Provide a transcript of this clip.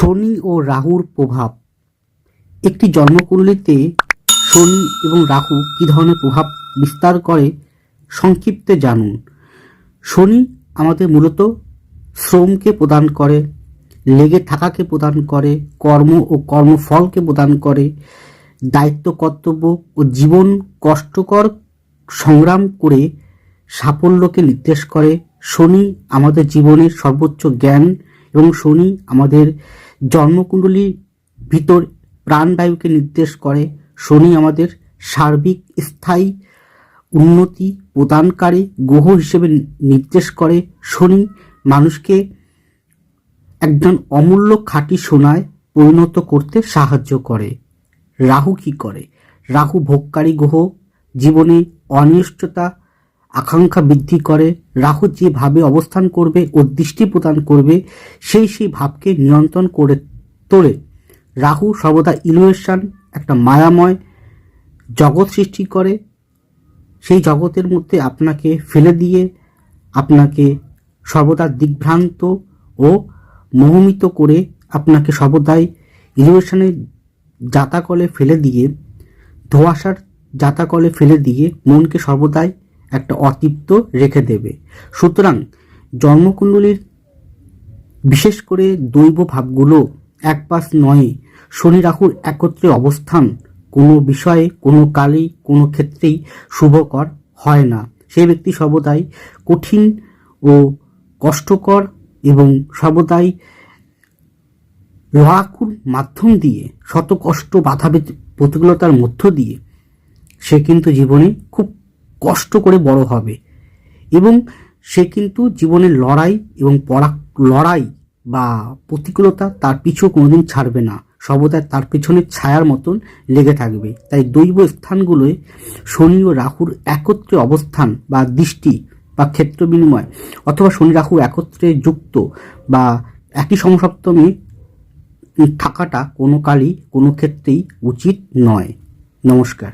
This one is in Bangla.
শনি ও রাহুর প্রভাব। একটি জন্মকুণ্ডলিতে শনি এবং রাহু কী ধরনের প্রভাব বিস্তার করে সংক্ষিপ্তে জানুন। শনি আমাদের মূলত শ্রমকে প্রদান করে, লেগে থাকাকে প্রদান করে, কর্ম ও কর্মফলকে প্রদান করে, দায়িত্ব, কর্তব্য ও জীবন কষ্টকর সংগ্রাম করে সাফল্যকে নির্দেশ করে। শনি আমাদের জীবনের সর্বোচ্চ জ্ঞান এবং শনি আমাদের জন্মকুণ্ডলীর ভিতর প্রাণবায়ুকে নির্দেশ করে শনি আমাদের সার্বিক স্থায়ী উন্নতি প্রদানকারী গ্রহ হিসেবে নির্দেশ করে। শনি মানুষকে একজন অমূল্য খাঁটি সোনায় পরিণত করতে সাহায্য করে। রাহু কি করে? রাহু ভোগকারী গ্রহ, জীবনে অনিষ্টতা আকাঙ্ক্ষা বৃদ্ধি করে, রাহু যে ভাবে অবস্থান করবে ও দৃষ্টি প্রদান করবে, সেই সেই ভাবকে নিয়ন্ত্রণ করে তোলে। রাহু সর্বদা ইনোভেশন একটা মায়াময় জগৎ সৃষ্টি করে। সেই জগতের মধ্যে আপনাকে ফেলে দিয়ে, আপনাকে সর্বদা দিগ্ভ্রান্ত ও মোহমিত করে আপনাকে সর্বদাই ইনোভেশনের জাতাকলে ফেলে দিয়ে, ধোঁয়াশার জাতাকলে ফেলে দিয়ে মনকে সর্বদাই একটা অতৃপ্ত রেখে দেবে। সুতরাং জন্মকুণ্ডলীর বিশেষ করে দৈব ভাবগুলো এক পাশ নয়, শনি রাহুর একত্রে অবস্থান কোনো বিষয়ে, কোনো কালেই, কোনো ক্ষেত্রেই শুভকর হয় না। সেই ব্যক্তি সর্বদাই কঠিন ও কষ্টকর এবং সর্বদাই লড়াকুর মাধ্যম দিয়ে শত কষ্ট বাধা প্রতিকূলতার মধ্য দিয়ে সে কিন্তু জীবনে খুব কষ্ট করে বড় হবে। এবং সে কিন্তু জীবনের লড়াই এবং পরা, লড়াই বা প্রতিকূলতা তার পিছু কোনোদিন ছাড়বে না। সর্বদা তার পেছনে ছায়ার মতন লেগে থাকবে। তাই দৈব স্থানগুলোয় শনি ও রাহুর একত্রে অবস্থান বা দৃষ্টি বা ক্ষেত্র বিনিময় অথবা শনি রাহু একত্রে যুক্ত বা একই সমসপ্তমে থাকাটা কোনো কালই কোনো ক্ষেত্রেই উচিত নয়। নমস্কার।